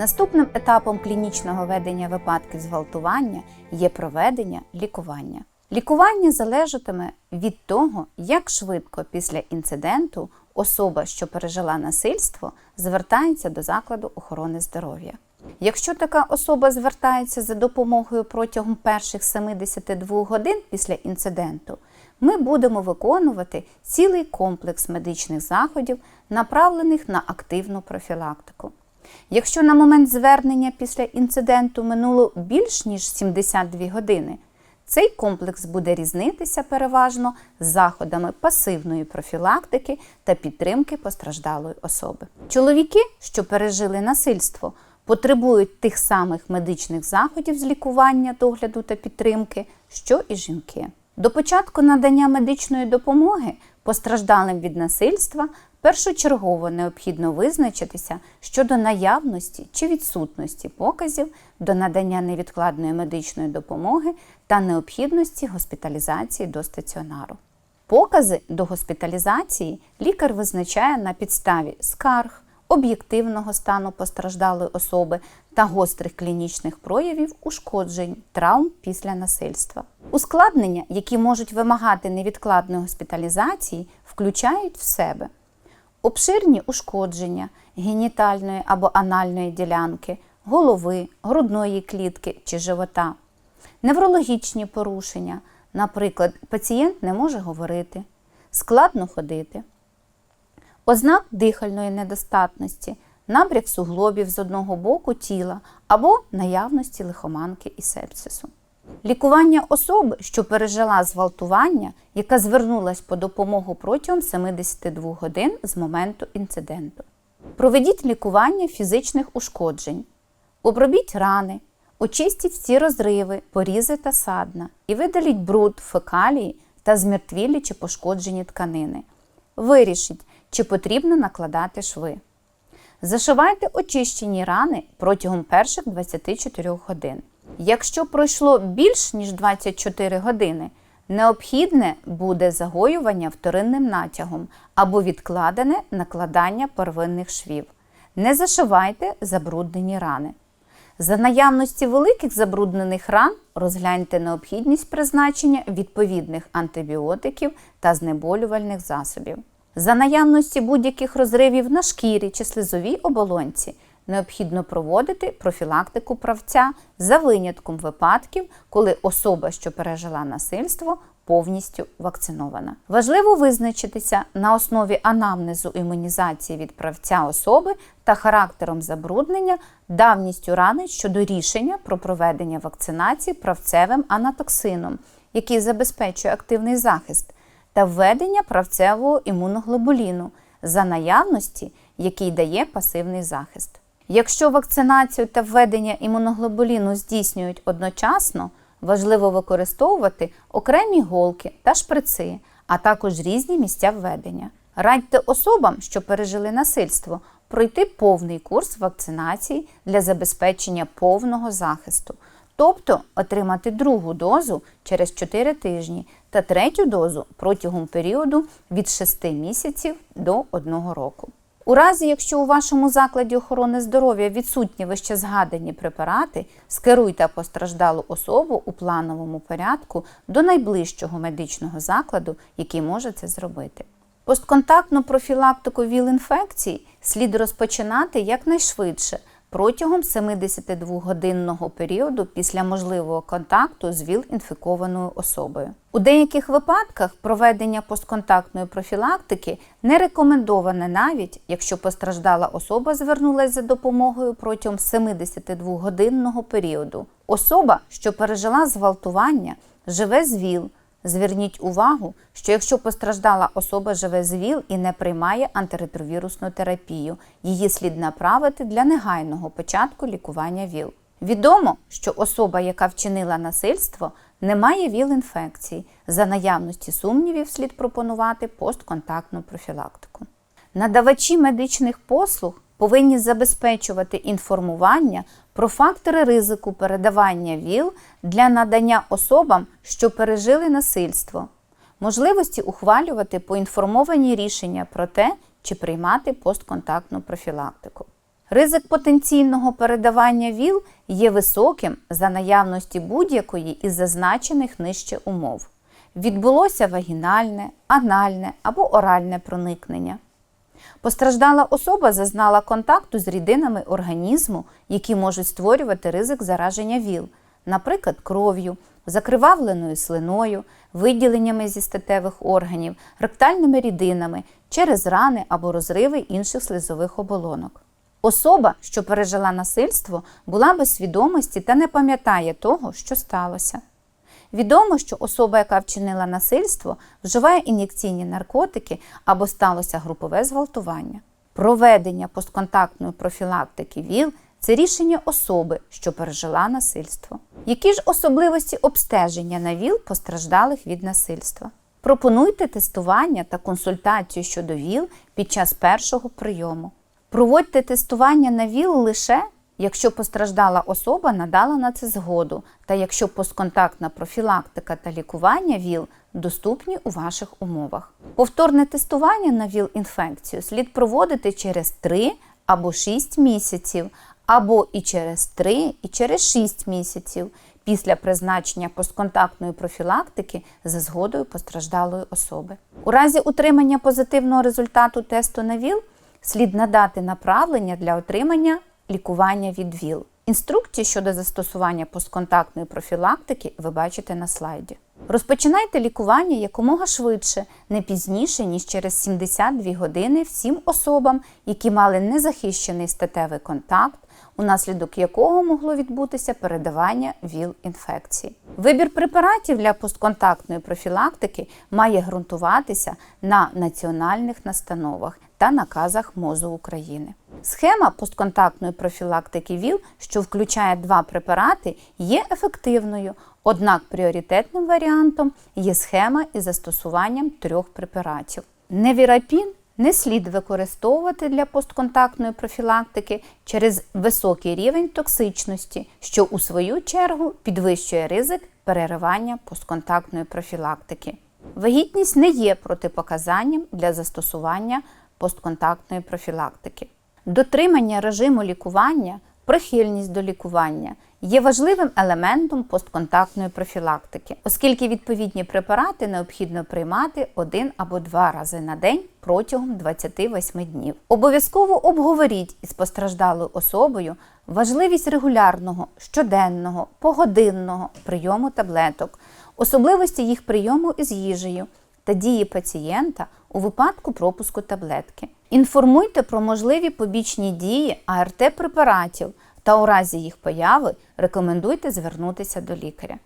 Наступним етапом клінічного ведення випадків зґвалтування є проведення лікування. Лікування залежатиме від того, як швидко після інциденту особа, що пережила насильство, звертається до закладу охорони здоров'я. Якщо така особа звертається за допомогою протягом перших 72 годин після інциденту, ми будемо виконувати цілий комплекс медичних заходів, направлених на активну профілактику. Якщо на момент звернення після інциденту минуло більш ніж 72 години, цей комплекс буде різнитися переважно з заходами пасивної профілактики та підтримки постраждалої особи. Чоловіки, що пережили насильство, потребують тих самих медичних заходів з лікування, догляду та підтримки, що і жінки. До початку надання медичної допомоги постраждалим від насильства першочергово необхідно визначитися щодо наявності чи відсутності показів до надання невідкладної медичної допомоги та необхідності госпіталізації до стаціонару. Покази до госпіталізації лікар визначає на підставі скарг, об'єктивного стану постраждалої особи та гострих клінічних проявів ушкоджень, травм після насильства. Ускладнення, які можуть вимагати невідкладної госпіталізації, включають в себе обширні ушкодження генітальної або анальної ділянки, голови, грудної клітки чи живота, неврологічні порушення, наприклад, пацієнт не може говорити, складно ходити, ознак дихальної недостатності, набряк суглобів з одного боку тіла або наявності лихоманки і сепсису. Лікування особи, що пережила зґвалтування, яка звернулась по допомогу протягом 72 годин з моменту інциденту. Проведіть лікування фізичних ушкоджень, обробіть рани, очистіть всі розриви, порізи та садна і видаліть бруд, фекалії та змертвілі чи пошкоджені тканини. Вирішіть, чи потрібно накладати шви. Зашивайте очищені рани протягом перших 24 годин. Якщо пройшло більш ніж 24 години, необхідне буде загоювання вторинним натягом або відкладене накладання первинних швів. Не зашивайте забруднені рани. За наявності великих забруднених ран розгляньте необхідність призначення відповідних антибіотиків та знеболювальних засобів. За наявності будь-яких розривів на шкірі чи слизовій оболонці необхідно проводити профілактику правця за винятком випадків, коли особа, що пережила насильство, повністю вакцинована. Важливо визначитися на основі анамнезу імунізації від правця особи та характером забруднення, давністю рани щодо рішення про проведення вакцинації правцевим анатоксином, який забезпечує активний захист, та введення правцевого імуноглобуліну за наявності, який дає пасивний захист. Якщо вакцинацію та введення імуноглобуліну здійснюють одночасно, важливо використовувати окремі голки та шприци, а також різні місця введення. Радьте особам, що пережили насильство, пройти повний курс вакцинації для забезпечення повного захисту, тобто отримати другу дозу через 4 тижні та третю дозу протягом періоду від 6 місяців до 1 року. У разі, якщо у вашому закладі охорони здоров'я відсутні вище згадані препарати, скеруйте постраждалу особу у плановому порядку до найближчого медичного закладу, який може це зробити. Постконтактну профілактику ВІЛ-інфекцій слід розпочинати якнайшвидше протягом 72-годинного періоду після можливого контакту з ВІЛ-інфікованою особою. У деяких випадках проведення постконтактної профілактики не рекомендоване навіть, якщо постраждала особа звернулася за допомогою протягом 72-годинного періоду. Особа, що пережила зґвалтування, живе з ВІЛ. Зверніть увагу, що якщо постраждала особа живе з ВІЛ і не приймає антиретровірусну терапію, її слід направити для негайного початку лікування ВІЛ. Відомо, що особа, яка вчинила насильство, не має ВІЛ-інфекції. За наявності сумнівів слід пропонувати постконтактну профілактику. Надавачі медичних послуг повинні забезпечувати інформування про фактори ризику передавання ВІЛ для надання особам, що пережили насильство, можливості ухвалювати поінформовані рішення про те, чи приймати постконтактну профілактику. Ризик потенційного передавання ВІЛ є високим за наявності будь-якої із зазначених нижче умов. Відбулося вагінальне, анальне або оральне проникнення. Постраждала особа зазнала контакту з рідинами організму, які можуть створювати ризик зараження ВІЛ, наприклад, кров'ю, закривавленою слиною, виділеннями зі статевих органів, ректальними рідинами через рани або розриви інших слизових оболонок. Особа, що пережила насильство, була без свідомості та не пам'ятає того, що сталося. Відомо, що особа, яка вчинила насильство, вживає ін'єкційні наркотики або сталося групове зґвалтування. Проведення постконтактної профілактики ВІЛ це рішення особи, що пережила насильство. Які ж особливості обстеження на ВІЛ постраждалих від насильства? Пропонуйте тестування та консультацію щодо ВІЛ під час першого прийому. Проводьте тестування на ВІЛ лише якщо постраждала особа надала на це згоду, та якщо постконтактна профілактика та лікування ВІЛ доступні у ваших умовах. Повторне тестування на ВІЛ-інфекцію слід проводити через 3 або 6 місяців, або і через 3, і через 6 місяців після призначення постконтактної профілактики за згодою постраждалої особи. У разі утримання позитивного результату тесту на ВІЛ слід надати направлення для отримання лікування від ВІЛ. Інструкції щодо застосування постконтактної профілактики ви бачите на слайді. Розпочинайте лікування якомога швидше, не пізніше, ніж через 72 години всім особам, які мали незахищений статевий контакт, унаслідок якого могло відбутися передавання ВІЛ-інфекції. Вибір препаратів для постконтактної профілактики має ґрунтуватися на національних настановах та наказах МОЗу України. Схема постконтактної профілактики ВІЛ, що включає два препарати, є ефективною, однак пріоритетним варіантом є схема із застосуванням трьох препаратів. Невірапін не слід використовувати для постконтактної профілактики через високий рівень токсичності, що у свою чергу підвищує ризик переривання постконтактної профілактики. Вагітність не є протипоказанням для застосування постконтактної профілактики. Дотримання режиму лікування, прихильність до лікування є важливим елементом постконтактної профілактики, оскільки відповідні препарати необхідно приймати один або два рази на день протягом 28 днів. Обов'язково обговоріть із постраждалою особою важливість регулярного, щоденного, погодинного прийому таблеток, особливості їх прийому із їжею та дії пацієнта у випадку пропуску таблетки. Інформуйте про можливі побічні дії АРТ препаратів та у разі їх появи рекомендуйте звернутися до лікаря.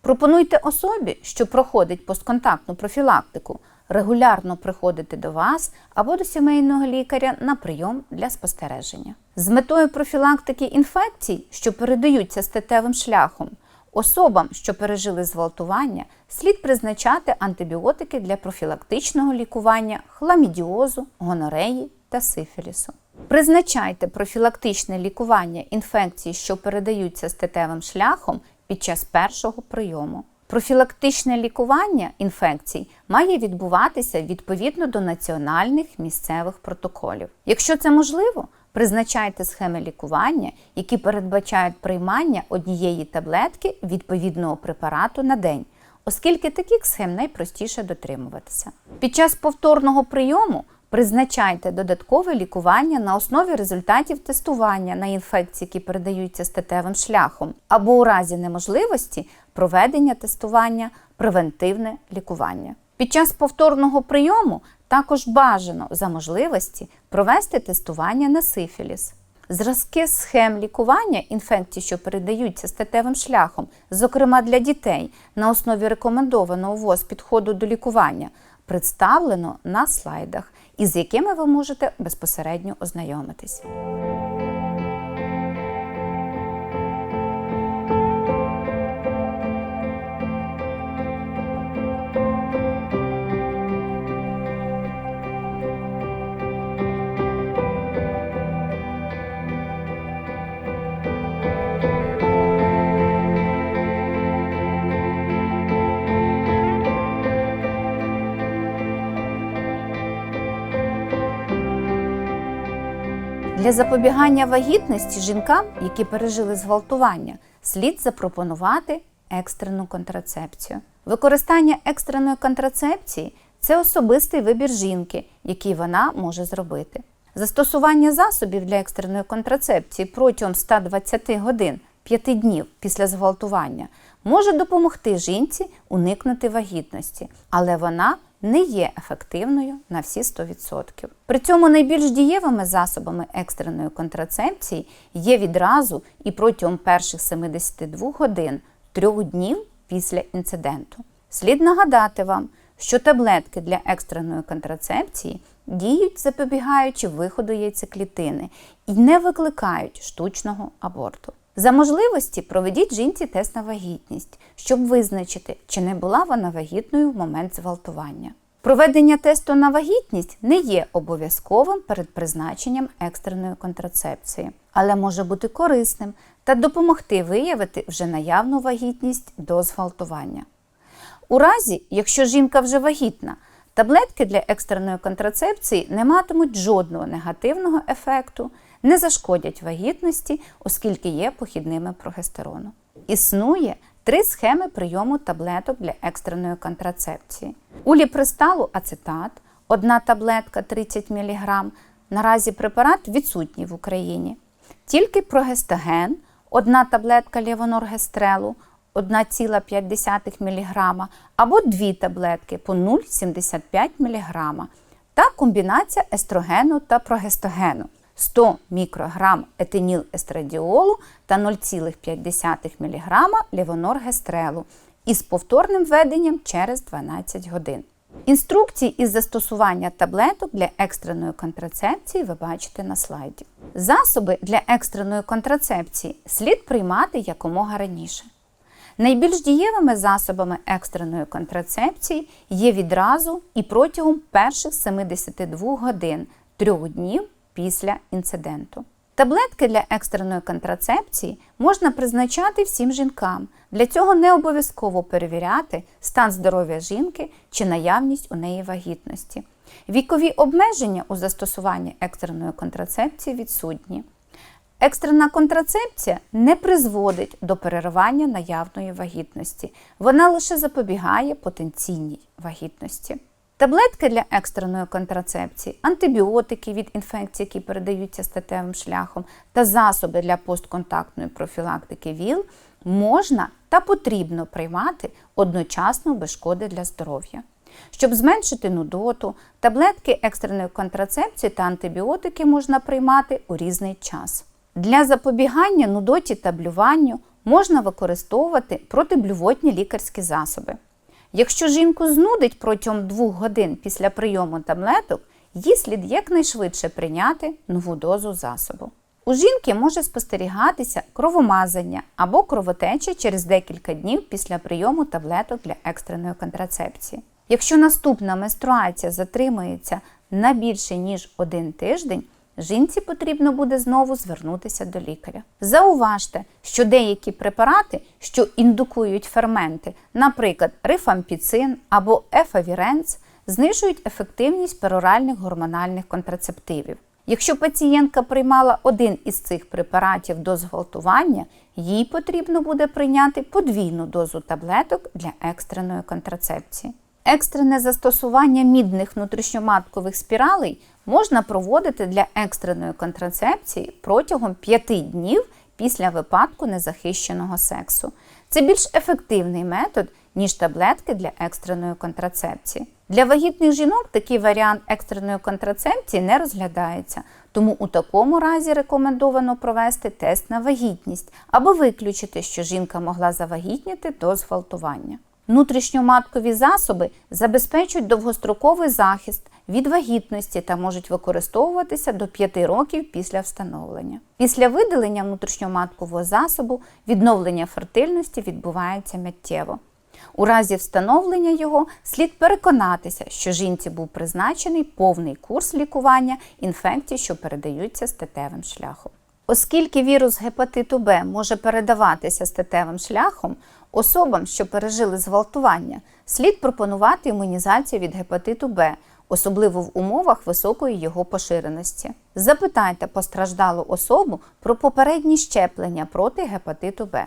Пропонуйте особі, що проходить постконтактну профілактику, регулярно приходити до вас або до сімейного лікаря на прийом для спостереження. З метою профілактики інфекцій, що передаються статевим шляхом, особам, що пережили зґвалтування, слід призначати антибіотики для профілактичного лікування хламідіозу, гонореї та сифілісу. Призначайте профілактичне лікування інфекцій, що передаються статевим шляхом під час першого прийому. Профілактичне лікування інфекцій має відбуватися відповідно до національних місцевих протоколів. Якщо це можливо, призначайте схеми лікування, які передбачають приймання однієї таблетки відповідного препарату на день, оскільки таких схем найпростіше дотримуватися. Під час повторного прийому Призначайте додаткове лікування на основі результатів тестування на інфекції, які передаються статевим шляхом, або у разі неможливості проведення тестування, превентивне лікування. Під час повторного прийому також бажано за можливості провести тестування на сифіліс. Зразки схем лікування інфекцій, що передаються статевим шляхом, зокрема для дітей, на основі рекомендованого ВОЗ підходу до лікування, представлено на слайдах із якими ви можете безпосередньо ознайомитись. Для запобігання вагітності жінкам, які пережили зґвалтування, слід запропонувати екстрену контрацепцію. Використання екстреної контрацепції це особистий вибір жінки, який вона може зробити. Застосування засобів для екстреної контрацепції протягом 120 годин 5 днів після зґвалтування може допомогти жінці уникнути вагітності, але вона не є ефективною на всі 100%. При цьому найбільш дієвими засобами екстреної контрацепції є відразу і протягом перших 72 годин 3 днів після інциденту. Слід нагадати вам, що таблетки для екстреної контрацепції діють запобігаючи виходу яйцеклітини і не викликають штучного аборту. За можливості проведіть жінці тест на вагітність, щоб визначити, чи не була вона вагітною в момент зґвалтування. Проведення тесту на вагітність не є обов'язковим перед призначенням екстреної контрацепції, але може бути корисним та допомогти виявити вже наявну вагітність до зґвалтування. У разі, якщо жінка вже вагітна, таблетки для екстреної контрацепції не матимуть жодного негативного ефекту, не зашкодять вагітності, оскільки є похідними прогестерону. Існує три схеми прийому таблеток для екстреної контрацепції. Уліпристалу ацетат, одна таблетка 30 мг. Наразі препарат відсутній в Україні. Тільки прогестаген, одна таблетка лівоноргестрелу 1,5 мг або дві таблетки по 0,75 мг та комбінація естрогену та прогестогену 100 мікрограм етинілестрадіолу та 0,5 мг лівоноргестрелу із повторним введенням через 12 годин. Інструкції із застосування таблеток для екстреної контрацепції ви бачите на слайді. Засоби для екстреної контрацепції слід приймати якомога раніше. Найбільш дієвими засобами екстреної контрацепції є відразу і протягом перших 72 годин 3 днів після інциденту. Таблетки для екстреної контрацепції можна призначати всім жінкам. Для цього не обов'язково перевіряти стан здоров'я жінки чи наявність у неї вагітності. Вікові обмеження у застосуванні екстреної контрацепції відсутні. Екстрена контрацепція не призводить до переривання наявної вагітності. Вона лише запобігає потенційній вагітності. Таблетки для екстреної контрацепції, антибіотики від інфекцій, які передаються статевим шляхом, та засоби для постконтактної профілактики ВІЛ можна та потрібно приймати одночасно без шкоди для здоров'я. Щоб зменшити нудоту, таблетки екстреної контрацепції та антибіотики можна приймати у різний час. Для запобігання нудоті та блюванню можна використовувати протиблювотні лікарські засоби. Якщо жінку знудить протягом 2 годин після прийому таблеток, їй слід якнайшвидше прийняти нову дозу засобу. У жінки може спостерігатися кровомазання або кровотеча через декілька днів після прийому таблеток для екстреної контрацепції. Якщо наступна менструація затримується на більше ніж один тиждень, жінці потрібно буде знову звернутися до лікаря. Зауважте, що деякі препарати, що індукують ферменти, наприклад, рифампіцин або ефавіренц, знижують ефективність пероральних гормональних контрацептивів. Якщо пацієнтка приймала один із цих препаратів до зґвалтування, їй потрібно буде прийняти подвійну дозу таблеток для екстреної контрацепції. Екстрене застосування мідних внутрішньоматкових спіралей можна проводити для екстреної контрацепції протягом 5 днів після випадку незахищеного сексу. Це більш ефективний метод, ніж таблетки для екстреної контрацепції. Для вагітних жінок такий варіант екстреної контрацепції не розглядається, тому у такому разі рекомендовано провести тест на вагітність або виключити, що жінка могла завагітніти до зґвалтування. Внутрішньоматкові засоби забезпечують довгостроковий захист від вагітності та можуть використовуватися до 5 років після встановлення. Після видалення внутрішньоматкового засобу відновлення фертильності відбувається миттєво. У разі встановлення його слід переконатися, що жінці був призначений повний курс лікування інфекцій, що передаються статевим шляхом. Оскільки вірус гепатиту Б може передаватися статевим шляхом, особам, що пережили зґвалтування, слід пропонувати імунізацію від гепатиту Б особливо в умовах високої його поширеності. Запитайте постраждалу особу про попередні щеплення проти гепатиту Б.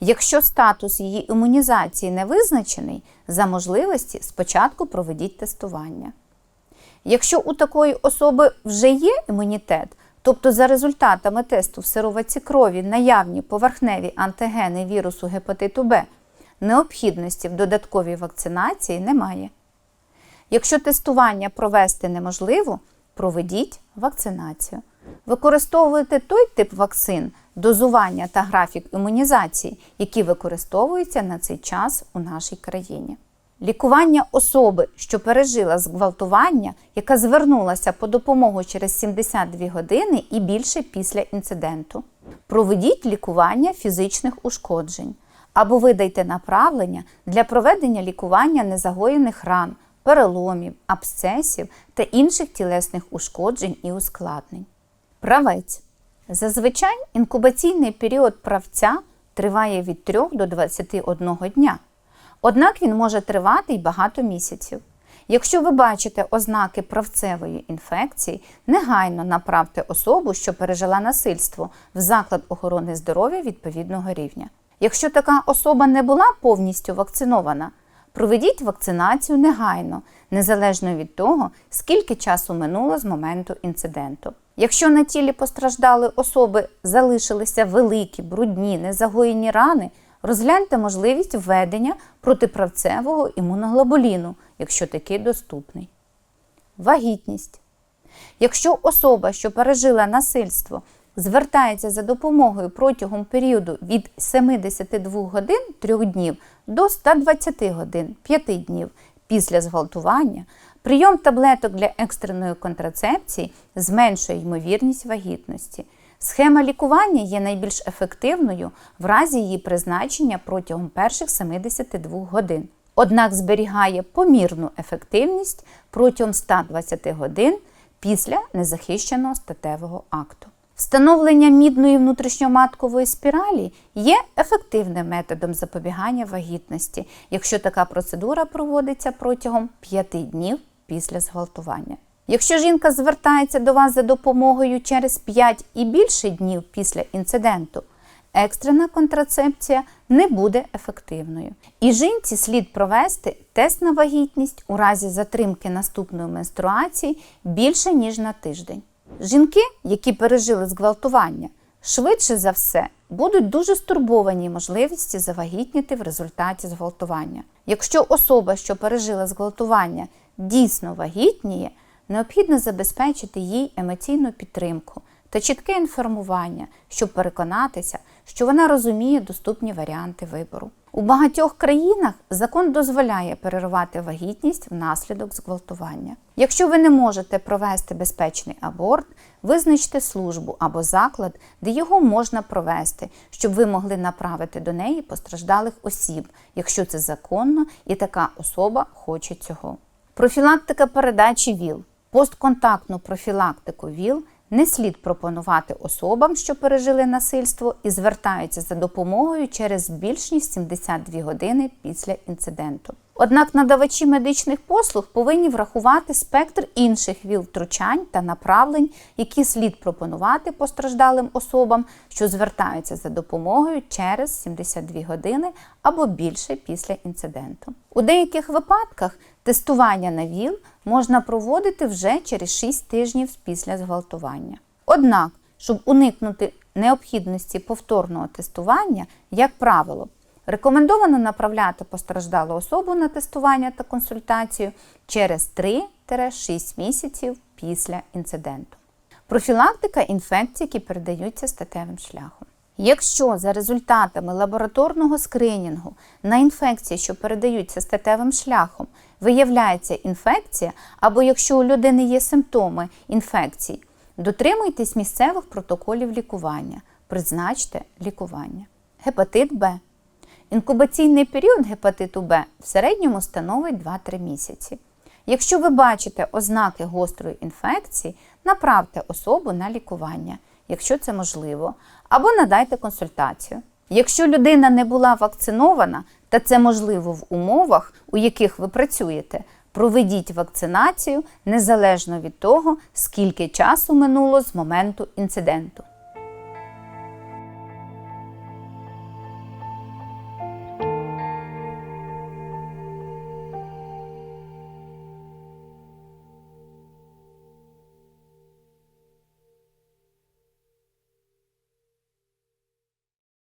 Якщо статус її імунізації не визначений, за можливості спочатку проведіть тестування. Якщо у такої особи вже є імунітет, тобто за результатами тесту в сироватці крові наявні поверхневі антигени вірусу гепатиту Б, необхідності в додатковій вакцинації немає. Якщо тестування провести неможливо, проведіть вакцинацію. Використовуйте той тип вакцин, дозування та графік імунізації, які використовуються на цей час у нашій країні. Лікування особи, що пережила зґвалтування, яка звернулася по допомогу через 72 години і більше після інциденту. Проведіть лікування фізичних ушкоджень або видайте направлення для проведення лікування незагоєних ран, переломів, абсцесів та інших тілесних ушкоджень і ускладнень. Правець. Зазвичай інкубаційний період правця триває від 3 до 21 дня. Однак він може тривати й багато місяців. Якщо ви бачите ознаки правцевої інфекції, негайно направте особу, що пережила насильство, в заклад охорони здоров'я відповідного рівня. Якщо така особа не була повністю вакцинована, проведіть вакцинацію негайно, незалежно від того, скільки часу минуло з моменту інциденту. Якщо на тілі постраждалої особи залишилися великі, брудні, незагоєні рани, розгляньте можливість введення протиправцевого імуноглобуліну, якщо такий доступний. Вагітність. Якщо особа, що пережила насильство, звертається за допомогою протягом періоду від 72 годин 3 днів до 120 годин 5 днів після зґвалтування, прийом таблеток для екстреної контрацепції зменшує ймовірність вагітності. Схема лікування є найбільш ефективною в разі її призначення протягом перших 72 годин. Однак зберігає помірну ефективність протягом 120 годин після незахищеного статевого акту. Встановлення мідної внутрішньоматкової спіралі є ефективним методом запобігання вагітності, якщо така процедура проводиться протягом 5 днів після зґвалтування. Якщо жінка звертається до вас за допомогою через 5 і більше днів після інциденту, екстрена контрацепція не буде ефективною. І жінці слід провести тест на вагітність у разі затримки наступної менструації більше ніж на тиждень. Жінки, які пережили зґвалтування, швидше за все будуть дуже стурбовані можливості завагітніти в результаті зґвалтування. Якщо особа, що пережила зґвалтування, дійсно вагітніє, необхідно забезпечити їй емоційну підтримку та чітке інформування, щоб переконатися, що вона розуміє доступні варіанти вибору. У багатьох країнах закон дозволяє перервати вагітність внаслідок зґвалтування. Якщо ви не можете провести безпечний аборт, визначте службу або заклад, де його можна провести, щоб ви могли направити до неї постраждалих осіб, якщо це законно і така особа хоче цього. Профілактика передачі ВІЛ. Постконтактну профілактику ВІЛ не слід пропонувати особам, що пережили насильство і звертаються за допомогою через більш ніж 72 години після інциденту. Однак надавачі медичних послуг повинні врахувати спектр інших ВІЛ-втручань та направлень, які слід пропонувати постраждалим особам, що звертаються за допомогою через 72 години або більше після інциденту. У деяких випадках тестування на ВІЛ можна проводити вже через 6 тижнів після зґвалтування. Однак, щоб уникнути необхідності повторного тестування, як правило, рекомендовано направляти постраждалу особу на тестування та консультацію через 3-6 місяців після інциденту. Профілактика інфекцій, які передаються статевим шляхом. Якщо за результатами лабораторного скринінгу на інфекції, що передаються статевим шляхом, виявляється інфекція, або якщо у людини є симптоми інфекцій, дотримуйтесь місцевих протоколів лікування, призначте лікування. Гепатит Б. Інкубаційний період гепатиту Б в середньому становить 2-3 місяці. Якщо ви бачите ознаки гострої інфекції, направте особу на лікування, якщо це можливо, або надайте консультацію. Якщо людина не була вакцинована, та це можливо в умовах, у яких ви працюєте, Проведіть вакцинацію незалежно від того, скільки часу минуло з моменту інциденту.